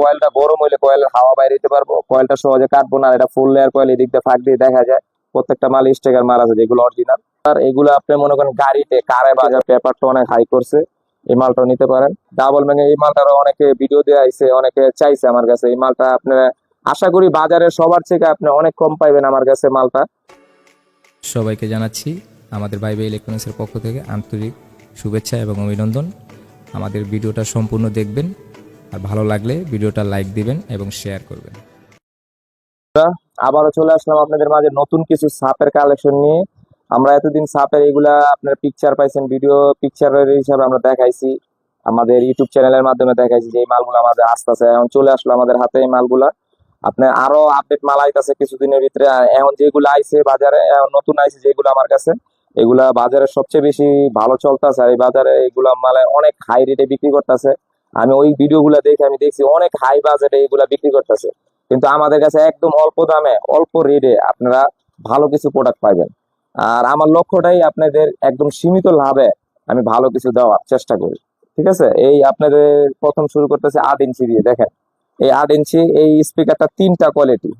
কয়েলটা গরম হইলে কয়েলের হাওয়া বাইরে দিতে পারব। কয়েলটা সহজে কাটবো না এটা ফুল লেয়ার কয়েল এদিক দিয়ে ফাঁক দিয়ে দেখা যায়। প্রত্যেকটা মাল স্টেকার মাল আছে যেগুলো অরিজিনাল আর এগুলো আপনি মনে করেন গাড়িতে, কারে বাজার পেপারটা অনেক হাই করছে, এই মালটা নিতে পারেন। ডাবল ম্যাঙ্গে এই মালটারও অনেকে ভিডিও দিয়ে আইছে অনেকে চাইছে আমার কাছে। এই মালটা আপনারা আশা করি বাজারে সবার থেকে আপনি অনেক কম পাইবেন আমার কাছে মালটা। সবাইকে জানাচ্ছি, আমাদের বাইবে ইলেকট্রনিক্সের পক্ষ থেকে আন্তরিক শুভেচ্ছা এবং অভিনন্দন। আমাদের ভিডিওটা সম্পূর্ণ দেখবেন। আর ভালো লাগলে ভিডিওটা লাইক দিবেন এবং শেয়ার করবেন। আবারও চলে আসলাম আপনাদের মাঝে নতুন কিছু সাপের কালেকশন নিয়ে। আমরা এতদিন সাপের এগুলা আপনার পিকচার পাইছেন ভিডিও পিকচারের হিসাবে আমরা দেখাইছি। আমাদের ইউটিউব চ্যানেলের মাধ্যমে দেখাইছি যে এই মালগুলো আমাদের আস্তে আস্তে এখন চলে আসলো আমাদের হাতে এই মালগুলা। আপনার আরও আপডেট মাল আইতাছে কিছুদিনের ভিতরে। এখন যেগুলো আইছে বাজারে নতুন আইছে যেগুলো আমার কাছে, এগুলা বাজারে সবচেয়ে বেশি ভালো চলতেছে। আর এই বাজারে এগুলা মালে অনেক হাই রেটে বিক্রি করতেছে। আমি ওই ভিডিওগুলো দেখে আমি দেখছি অনেক হাই বাজেটে এগুলা বিক্রি করতেছে। কিন্তু আমাদের কাছে একদম অল্প দামে, অল্প রেটে আপনারা ভালো কিছু প্রোডাক্ট পাবেন আর আমার লক্ষ্যটাই আপনাদের একদম সীমিত লাভে আমি ভালো কিছু দেওয়ার চেষ্টা করি। ঠিক আছে? এই আপনাদের প্রথম শুরু করতেছে আট ইঞ্চি দিয়ে, দেখেন। এই আট ইঞ্চি, এই স্পিকারটা তিনটা কোয়ালিটি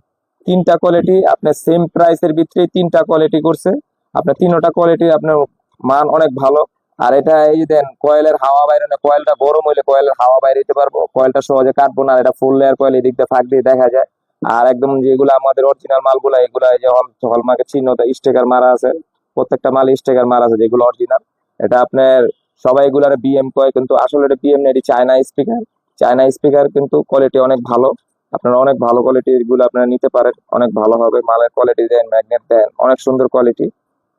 তিনটা কোয়ালিটি আপনার সেম প্রাইসের ভিতরে তিনটা কোয়ালিটি করছে। আপনার তিনটা কোয়ালিটি আপনার মান অনেক ভালো। আর এটা এই দেন, কয়েলের হাওয়া বাইরে না, কয়েলটা গরম হইলে কয়েলের হাওয়া বাইরে দিতে পারব। কয়েলটা সহজে কাটবো না এটা ফুল লেয়ার কয়েল এদিক দিয়ে ফাঁক দিয়ে দেখা যায়। আর একদম যেগুলো আমাদের অরিজিনাল মালগুলা, এগুলা এই যে হলমার্কের চিহ্ন স্টিকার মারা আছে। প্রত্যেকটা মাল স্টিকার মারা আছে যেগুলো অরিজিনাল এটা আপনার সবাই এগুলার বিএম কয়, কিন্তু আসলে এটা বিএম না, এটি চায়না স্পিকার চায়না স্পিকার কিন্তু কোয়ালিটি অনেক ভালো। আপনারা অনেক ভালো কোয়ালিটি গুলো আপনারা নিতে পারেন। অনেক ভালো হবে। মালের কোয়ালিটি দেন ম্যাগনেট দেন, অনেক সুন্দর কোয়ালিটি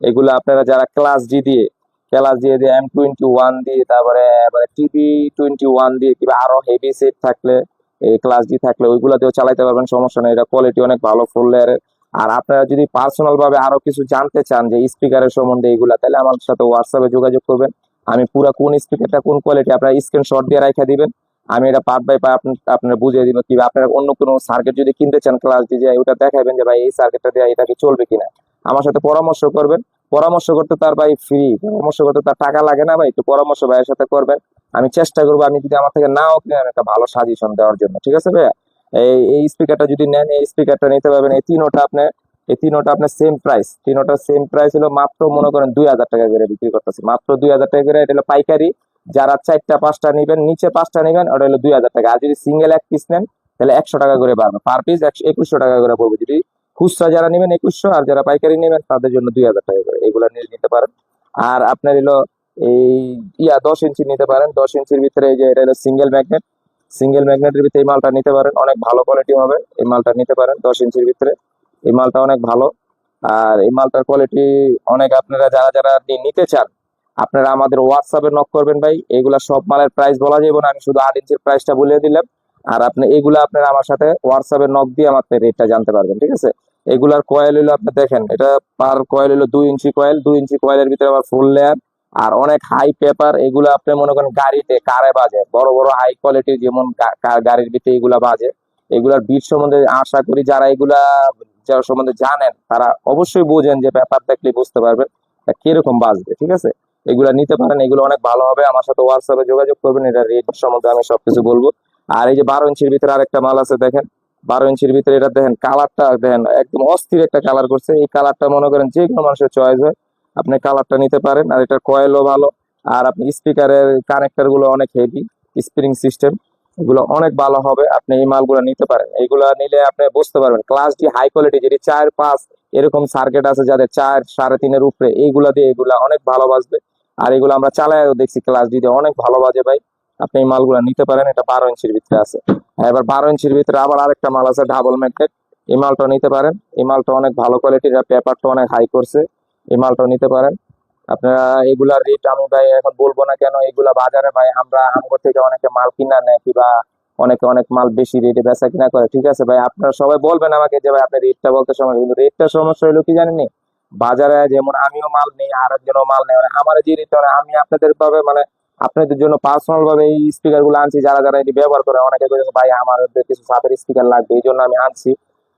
এগুলো আপনারা যারা ক্লাস জি দিয়ে ক্লাস দিয়ে দিয়ে এম টোয়েন্টি ওয়ান দিয়ে, তারপরে টিভি টোয়েন্টি ওয়ান দিয়ে কিংবা আরও হেভি সেট থাকলে, এই ক্লাস ডি থাকলে ওইগুলো দিয়েও চালাইতে পারবেন, সমস্যা নেই। এটা কোয়ালিটি অনেক ভালো ফুল আর আপনারা যদি পার্সোনাল ভাবে আরও কিছু জানতে চান যে স্পিকারের সম্বন্ধে এইগুলা, তাহলে আমার সাথে হোয়াটসঅ্যাপে যোগাযোগ করবেন। আমি পুরো কোন স্পিকারটা কোন কোয়ালিটি আপনারা স্ক্রিনশট দিয়ে রাখা দিবেন। আমি এটা পার্ট বাই পার্ট আপনার বুঝিয়ে দিব কিংবা আপনারা অন্য কোনো সার্কিট যদি কিনতে চান ক্লাস দিয়ে যে ওটা দেখাবেন যে ভাই এই সার্কিটটা দিয়ে এটা কি চলবে কিনা। আমার সাথে পরামর্শ করবেন। পরামর্শ করতে তার ভাই ফ্রি পরামর্শ করতে তার টাকা লাগে না ভাই একটু পরামর্শ ভাইয়ের সাথে করবেন। আমি চেষ্টা করব, আমি যদি আমার থেকে নাও কিনে একটা ভালো সাজেশন দেওয়ার জন্য, ঠিক আছে ভাইয়া? এই স্পিকারটা যদি নেন, এই স্পিকারটা নিতে পারবেন, এই তিনোটা আপনার এই তিনোটা আপনার সেম প্রাইস তিনোটা সেম প্রাইস হলো মাত্র মনে করেন দুই হাজার টাকা করে বিক্রি করতেছে। মাত্র দুই হাজার টাকা করে, এটা হলো পাইকারি। যারা চারটা, পাঁচটা নিবেন, নিচে পাঁচটা নিবেন, ওটা হলো দুই হাজার টাকা। আর যদি সিঙ্গেল এক পিস নেন, তাহলে একশো টাকা করে বাড়বে। পার পিস একশো, একুশশো টাকা করে পড়বে। যদি খুচরা যারা নেবেন একুশশো, আর যারা পাইকারি নেবেন তাদের জন্য দুই হাজার টাকা করে। এগুলো নিয়ে নিতে পারেন। আর আপনার হলো এই, ইয়া, দশ ইঞ্চি নিতে পারেন। দশ ইঞ্চির ভিতরে যে এটা হলো সিঙ্গেল ম্যাগনেট সিঙ্গেল ম্যাগনেটের ভিতরে এই মালটা নিতে পারেন। অনেক ভালো কোয়ালিটি হবে এই মালটা নিতে পারেন দশ ইঞ্চির ভিতরে। এই মালটা অনেক ভালো। আর এই মালটার কোয়ালিটি অনেক আপনারা যারা যারা নিতে চান, আপনারা আমাদের হোয়াটসঅ্যাপে নক করবেন ভাই। এগুলা সব মালের প্রাইস বলা যাবে না। আমি শুধু আট ইঞ্চির প্রাইসটা বলে দিলাম। আর আপনি এগুলো আপনারা আমার সাথে হোয়াটসঅ্যাপে নক দিয়ে আমার রেটটা জানতে পারবেন। ঠিক আছে? এগুলার কয়েল হলো আপনি দেখেন, এটা পার কয়েল হলো দুই ইঞ্চি কয়েল দুই ইঞ্চি কয়েলের ভিতরে আবার ফুল লেয়ার আর অনেক হাই পেপার এগুলো আপনি মনে করেন গাড়িতে, কারে বাজে, বড় বড় হাই কোয়ালিটির যেমন গাড়ির ভিতরে এগুলা বাজে, এগুলার বিট সম্বন্ধে আশা করি যারা এগুলা যারা সম্বন্ধে জানেন, তারা অবশ্যই বোঝেন যে ব্যাপার দেখলে বুঝতে পারবেন তা কীরকম বাজবে, ঠিক আছে? এগুলা নিতে পারেন, এগুলো অনেক ভালো হবে, আমার সাথে হোয়াটসঅ্যাপে যোগাযোগ করবেন, এটা রেট সম্বন্ধে আমি সবকিছু বলব। আর এই যে বারো ইঞ্চির ভিতরে আরেকটা মাল আছে, দেখেন বারো ইঞ্চির ভিতরে এটা দেখেন কালারটা দেখেন একদম অস্থির একটা কালার করছে। এই কালারটা মনে করেন যে কোনো মানুষের চয়েস হয়। আপনি কালারটা নিতে পারেন আর এটার কয়েলও ভালো। আর আপনি স্পিকারের কানেক্টরগুলো অনেক হেভি স্প্রিং সিস্টেম এগুলো অনেক ভালো হবে। আপনি এই মালগুলো নিতে পারেন। এইগুলা নিলে আপনি বুঝতে পারবেন ক্লাস ডি হাই কোয়ালিটি যেটি চার, পাঁচ এরকম সার্কিট আছে যাদের চার, সাড়ে তিনের উপরে, এইগুলা দিয়ে এগুলা অনেক ভালো বাজবে। আর এগুলো আমরা চালায়ও দেখছি ক্লাস ডি দিয়ে অনেক ভালো বাজে ভাই। আপনি মালগুলা নিতে পারেন এটা বারো ইঞ্চির ভিতরে আছে। হ্যাঁ, এবার বারো ইঞ্চির ভিতরে আবার আরেকটা মাল আছে ডাবল ম্যাগনেট এই মালটা নিতে পারেন। এই মালটা অনেক ভালো কোয়ালিটির পেপারটা অনেক হাই করছে। এই মালটা নিতে পারেন। আপনারা এগুলার রেট আমি ভাই এখন বলব না কেন এগুলা বাজারে ভাই আমরা আমগো থেকে অনেকে মাল কিনা নেয় কিংবা অনেকে অনেক মাল বেশি রেটে বেচা কিনা করে। ঠিক আছে ভাই আপনারা সবাই বলবেন আমাকে যে ভাই আপনি রেটটা বলতে সমস্যা কিন্তু রেটটা সমস্যা হলো কি জানেন বাজারে যেমন আমিও মাল নেই আর একজনও মাল নেই মানে আমার যে রেট আমি আপনাদের ভাবে মানে আপনাদের জন্য পার্সোনাল ভাবে এই স্পিকারগুলো আনছি, যারা যারা এটি ব্যবহার করে, অনেকে ভাই, আমার কিছু সাপের স্পিকার লাগবে এই জন্য আমি আনছি।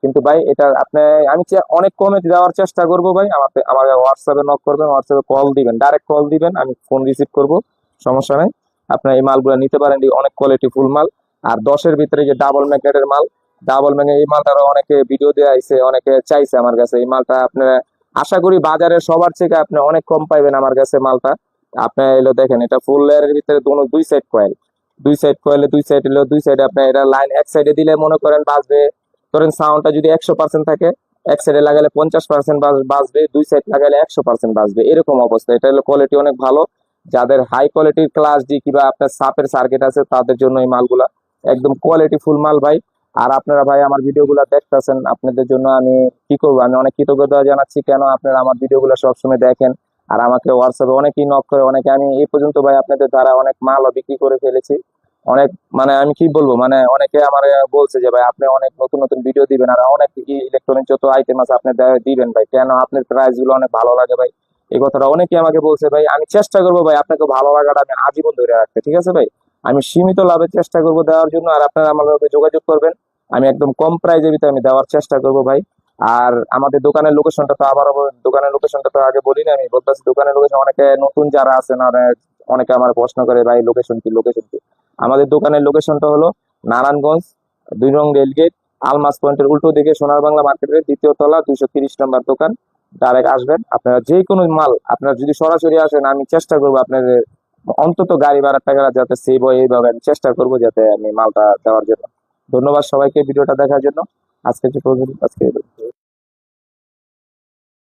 কিন্তু ভাই, এটা আপনি, আমি অনেক কমে দেওয়ার চেষ্টা করব ভাই। আমার আমার হোয়াটসঅ্যাপে নক করবেন হোয়াটসঅ্যাপে কল দিবেন ডাইরেক্ট কল দিবেন, আমি ফোন রিসিভ করব, সমস্যা নেই। আপনার এই মালগুলো নিতে পারেন অনেক কোয়ালিটি ফুল মাল। আর দশের ভিতরে যে ডাবল ম্যাগনেটের মাল ডাবল ম্যাগনেট এই মালটারও অনেকে ভিডিও দেওয়া আইছে অনেকে চাইছে আমার কাছে। এই মালটা আপনারা আশা করি বাজারে সবার থেকে আপনি অনেক কম পাইবেন আমার কাছে মালটা। আপনি এলো দেখেন, এটা ফুল লেয়ারের ভিতরে দোনো দুই সাইড কয়েল দুই সাইড কয়েলে দুই সাইড এলো, দুই সাইডে আপনার এটা লাইন এক সাইডে দিলে মনে করেন বাজবে, ধরেন সাউন্ডটা যদি একশো পার্সেন্ট থাকে, এক সাইডে লাগালে পঞ্চাশ পার্সেন্ট বাজবে, দুই সাইড লাগালে একশো পার্সেন্ট বাজবে, এরকম অবস্থা। এটা হলো কোয়ালিটি অনেক ভালো। যাদের হাই কোয়ালিটির ক্লাস ডি কিংবা আপনার সাপের সার্কিট আছে, তাদের জন্য এই মালগুলা একদম কোয়ালিটি ফুল মাল ভাই। আর আপনারা ভাই আমার ভিডিওগুলো দেখতেছেন, আপনাদের জন্য আমি কি করব? আমি অনেক কৃতজ্ঞতা জানাচ্ছি। কেন আপনারা আমার ভিডিওগুলো সবসময় দেখেন? আর আমাকে হোয়াটসঅ্যাপে অনেকেই নক করে, অনেকে আমি এই পর্যন্ত ভাই আপনাদের দ্বারা অনেক মালও বিক্রি করে ফেলেছি। অনেক মানে আমি কি বলব মানে অনেকে আমার বলছে যে ভাই আপনি অনেক নতুন নতুন ভিডিও দিবেন আর অনেক ইলেকট্রনিক যত আইটেম আছে আপনি দিবেন ভাই। কেন আপনার প্রাইসগুলো অনেক ভালো লাগে ভাই। এই কথাটা অনেকে আমাকে বলছে ভাই, আমি চেষ্টা করব ভাই আপনাকে ভালো লাগাটা আমি আজীবন ধরে রাখতে, ঠিক আছে ভাই? আমি সীমিত লাভের চেষ্টা করব দেওয়ার জন্য আর আপনারা আমার যোগাযোগ করবেন। আমি একদম কম প্রাইজের ভিতরে আমি দেওয়ার চেষ্টা করব ভাই। আর আমাদের দোকানের লোকেশনটা তো আবার দোকানের লোকেশনটা তো আগে বলি না আমি, বলতেছি দোকানের লোকেশন অনেকে নতুন যারা আছেন অনেকে আমার প্রশ্ন করে, ভাই লোকেশন কি লোকেশন কি? আমাদের দোকানের লোকেশনটা হলো নারায়ণগঞ্জ, দুই নং রেলগেট, আলমাস পয়েন্টের উল্টো দিকে সোনার বাংলা মার্কেটের দ্বিতীয় তলা, দুইশো তিরিশ নম্বর দোকান। ডাইরেক্ট আসবেন। আপনারা যে কোনো মাল, আপনারা যদি সরাসরি আসেন, আমি চেষ্টা করব আপনাদের, অন্তত গাড়ি ভাড়ার টাকা যাতে সেভ হয়, এইভাবে আমি চেষ্টা করব যাতে আমি মালটা দেওয়ার জন্য। ধন্যবাদ সবাইকে, ভিডিওটা দেখার জন্য। আজকে যে পর্যন্ত আজকে